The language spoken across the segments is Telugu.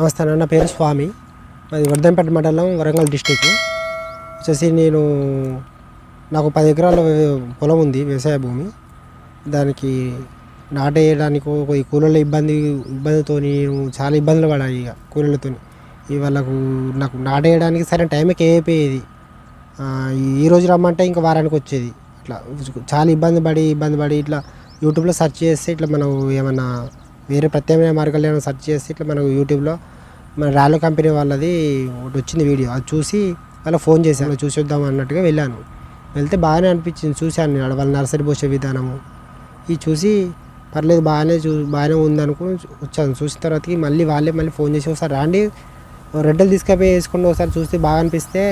నమస్తే అన్న నా పేరు స్వామి. అది వర్ధంపేట మండలం వరంగల్ డిస్టిక్ వచ్చేసి నేను నాకు పది ఎకరాల పొలం ఉంది వ్యవసాయ భూమి. దానికి నాటేయడానికి కొద్ది కూలీల ఇబ్బంది ఇబ్బందితో నేను చాలా ఇబ్బందులు పడాయి ఇక కూలీలతో వాళ్ళకు నాకు నాటేయడానికి సరైన టైంకి అయిపోయేది? ఈ రోజు రమ్మంటే ఇంకా వారానికి వచ్చేది. ఇట్లా చాలా ఇబ్బంది పడి ఇబ్బంది పడి ఇట్లా యూట్యూబ్లో సెర్చ్ చేస్తే ఇట్లా మనం ఏమన్నా వేరే ప్రత్యామ్నాయ మార్గాలు ఏమైనా సెర్చ్ చేసి ఇట్లా మనకు యూట్యూబ్లో మన ర్యాలో కంపెనీ వాళ్ళది ఒకటి వచ్చింది వీడియో. అది చూసి వాళ్ళ ఫోన్ చేశాను. చూసి వద్దాం అన్నట్టుగా వెళ్ళాను. వెళ్తే బాగానే అనిపించింది. చూశాను నేను. ఆడ వాళ్ళ నర్సరీ పోసే విధానము. ఇది చూసి పర్లేదు బాగానే చూ బాగానే ఉందనుకుని వచ్చాను. చూసిన తర్వాతకి మళ్ళీ వాళ్ళే మళ్ళీ ఫోన్ చేసి ఒకసారి రాండి. రెడ్డలు తీసుకుపోయి వేసుకుని ఒకసారి చూస్తే బాగా అనిపిస్తే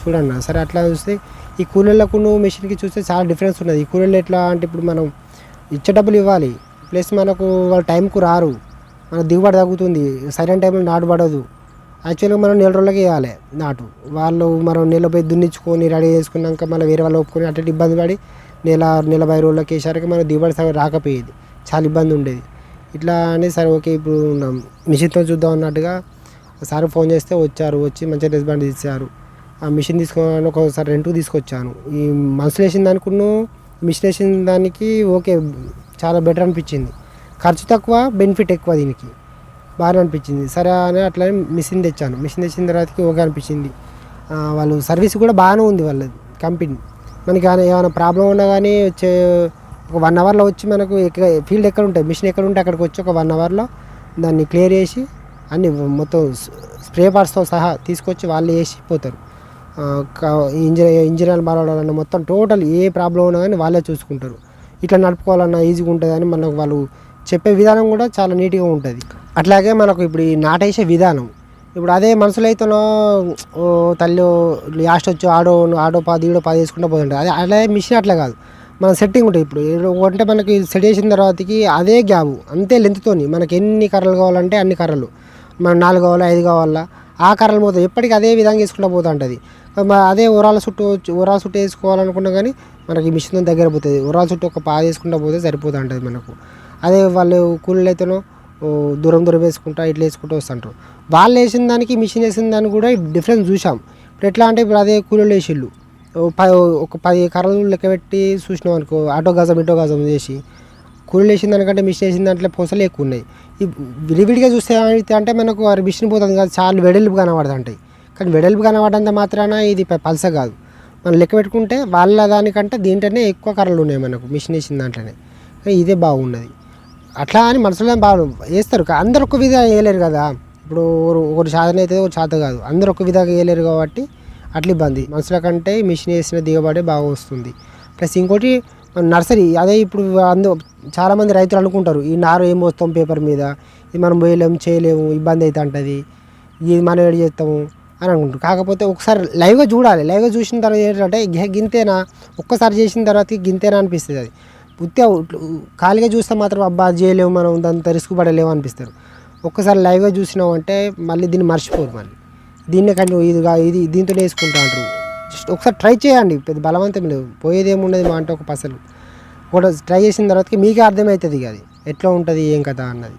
చూడండి సరే అట్లా చూస్తే ఈ కూలీలకు నువ్వు మిషన్కి చూస్తే చాలా డిఫరెన్స్ ఉన్నది. ఈ కూలీలు ఎట్లా అంటే ఇప్పుడు మనం ఇచ్చే డబ్బులు ఇవ్వాలి. ప్లస్ మనకు వాళ్ళ టైంకు రారు. మన దిగుబడి తగ్గుతుంది. సరైన టైంలో నాటు పడదు. యాక్చువల్గా మనం నెల రోజులకి వేయాలి నాటు. వాళ్ళు మనం నెలపై దున్నించుకొని రెడీ చేసుకున్నాక మళ్ళీ వేరే వాళ్ళు ఒప్పుకొని అటు ఇబ్బంది పడి నెల నలభై రోజులకి వేసరికి మనం దిగుబడి సగం రాకపోయేది. చాలా ఇబ్బంది ఉండేది. ఇట్లా అని సరే ఓకే ఇప్పుడు మిషన్తో చూద్దాం అన్నట్టుగా సార్ ఫోన్ చేస్తే వచ్చారు. వచ్చి మంచిగా రెస్పాండ్ ఇచ్చారు ఆ మిషన్ తీసుకోవాలని ఒకసారి రెంట్కి తీసుకొచ్చాను. ఈ మనసులో వేసిన అనుకున్నాను మిషన్ వేసిన దానికి ఓకే చాలా బెటర్ అనిపించింది. ఖర్చు తక్కువ బెనిఫిట్ ఎక్కువ దీనికి. బాగా అనిపించింది. సరే అని అట్లనే మిషన్ తెచ్చాను. మిషన్ తెచ్చిన తర్వాతకి ఓకే అనిపించింది. వాళ్ళు సర్వీస్ కూడా బాగానే ఉంది వాళ్ళది కంపెనీ. మనకి ఏమైనా ఏమైనా ప్రాబ్లం ఉన్నా కానీ వచ్చే ఒక వన్ అవర్లో వచ్చి మనకు ఫీల్డ్ ఎక్కడ ఉంటుంది మిషన్ ఎక్కడ ఉంటే అక్కడికి వచ్చి ఒక వన్ అవర్లో దాన్ని క్లియర్ చేసి అన్ని మొత్తం స్ప్రే పార్ట్స్తో సహా తీసుకొచ్చి వాళ్ళు వేసి పోతారు. ఇంజనీర్ ఇంజనీర్లు ఇంజిన్ మొత్తం టోటల్ ఏ ప్రాబ్లం ఉన్నా కానీ వాళ్ళే చూసుకుంటారు. ఇట్లా నడుపుకోవాలన్నా ఈజీగా ఉంటుంది అని మనకు వాళ్ళు చెప్పే విధానం కూడా చాలా నీట్గా ఉంటుంది. అట్లాగే మనకు ఇప్పుడు ఈ నాటేసే విధానం. ఇప్పుడు అదే మనసులో అయితేనో ఓ తల్లి లాస్ట్ వచ్చి ఆడో ఆడో పాది ఈడో పాది వేసుకుంటూ పోతుంటారు అదే అలా మిషన్ అట్లా కాదు. మన సెట్టింగ్ ఉంటుంది ఇప్పుడు. ఏదో అంటే మనకి సెట్ చేసిన తర్వాతకి అదే గ్యాబు అంతే లెంత్తోని మనకి ఎన్ని కర్రలు కావాలంటే అన్ని కర్రలు. మనం నాలుగు కావాలా ఐదు కావాలా ఆ కర్రలు పోతాయి. ఎప్పటికీ అదే విధంగా వేసుకుంటూ పోతూ ఉంటుంది. అదే ఉరాల చుట్టూ ఉరాల చుట్టూ వేసుకోవాలనుకున్నా కానీ మనకి మిషన్ దగ్గర పోతుంది. ఉరాల చుట్టూ ఒక పా వేసుకుంటూ పోతే సరిపోతూ ఉంటుంది మనకు. అదే వాళ్ళు కూలీలు అయితేనో దూరం దూరం వేసుకుంటా ఇట్లా వేసుకుంటూ వస్తుంటారు. వాళ్ళు వేసిన దానికి మిషన్ వేసిన దానికి కూడా డిఫరెన్స్ చూసాం ఇప్పుడు ఎట్లా అంటే ఇప్పుడు అదే కూలీలు వేసిళ్ళు. ప- ఒక పది కర్రలు లెక్క పెట్టి చూసినాం అనుకో ఆటో గజం ఇటో గజం చేసి. కూలీలు వేసిన దానికంటే మిషన్ వేసిన దాంట్లో పూసలు ఎక్కువ ఉన్నాయి. ఈ విడివిడిగా చూస్తే అంటే మనకు అది మిషన్ పోతుంది కాదు చాలా వెడల్పు కనబడుతుంటాయి కానీ వెడల్పు కనబడంత మాత్రాన ఇది పలస కాదు. మనం లెక్క పెట్టుకుంటే వాళ్ళ దానికంటే దీంట్లోనే ఎక్కువ కర్రలు ఉన్నాయి మనకు మిషన్ వేసిన దాంట్లోనే. కానీ ఇదే బాగున్నది. అట్లా అని మనసులో బాగా వేస్తారు. అందరు ఒక్క విధంగా వేయలేరు కదా. ఇప్పుడు ఒకరు- ఒకటి సాధన అయితే ఒకటి సాధ కాదు. అందరు ఒక విధంగా వేయలేరు కాబట్టి అట్లా ఇబ్బంది. మనుషుల కంటే మిషన్ వేసిన దిగబడే బాగా వస్తుంది. ప్లస్ ఇంకోటి నర్సరీ అదే ఇప్పుడు అందు చాలామంది రైతులు అనుకుంటారు ఈ నారు ఏం పోస్తాం పేపర్ మీద? ఇది మనం పోయలేము చేయలేము ఇబ్బంది అయితే ఉంటుంది ఇది మనం ఏడు చేస్తాము? అని అనుకుంటారు. కాకపోతే ఒకసారి లైవ్గా చూడాలి. లైవ్గా చూసిన తర్వాత ఏంటంటే గింతేనా? ఒక్కసారి చేసిన తర్వాత గింతేనా అనిపిస్తుంది అది. ఉత్తే ఖాళీగా చూస్తే మాత్రం అబ్బా చేయలేము మనం దాంతో రిస్క్ పడలేము అనిపిస్తారు. ఒక్కసారి లైవ్గా చూసినాం అంటే మళ్ళీ దీన్ని మర్చిపోరు మళ్ళీ. దీన్నే కంటే ఇది ఇది దీంతో వేసుకుంటా అంటారు జస్ట్ ఒకసారి ట్రై చేయండి. పెద్ద బలవంతం లేదు. పోయేదేముండదు మా అంటే ఒక పసలు. ఒకటి ట్రై చేసిన తర్వాతకి మీకే అర్థమవుతుంది ఇక అది. ఎట్లా ఉంటుంది ఏం కథ అన్నది.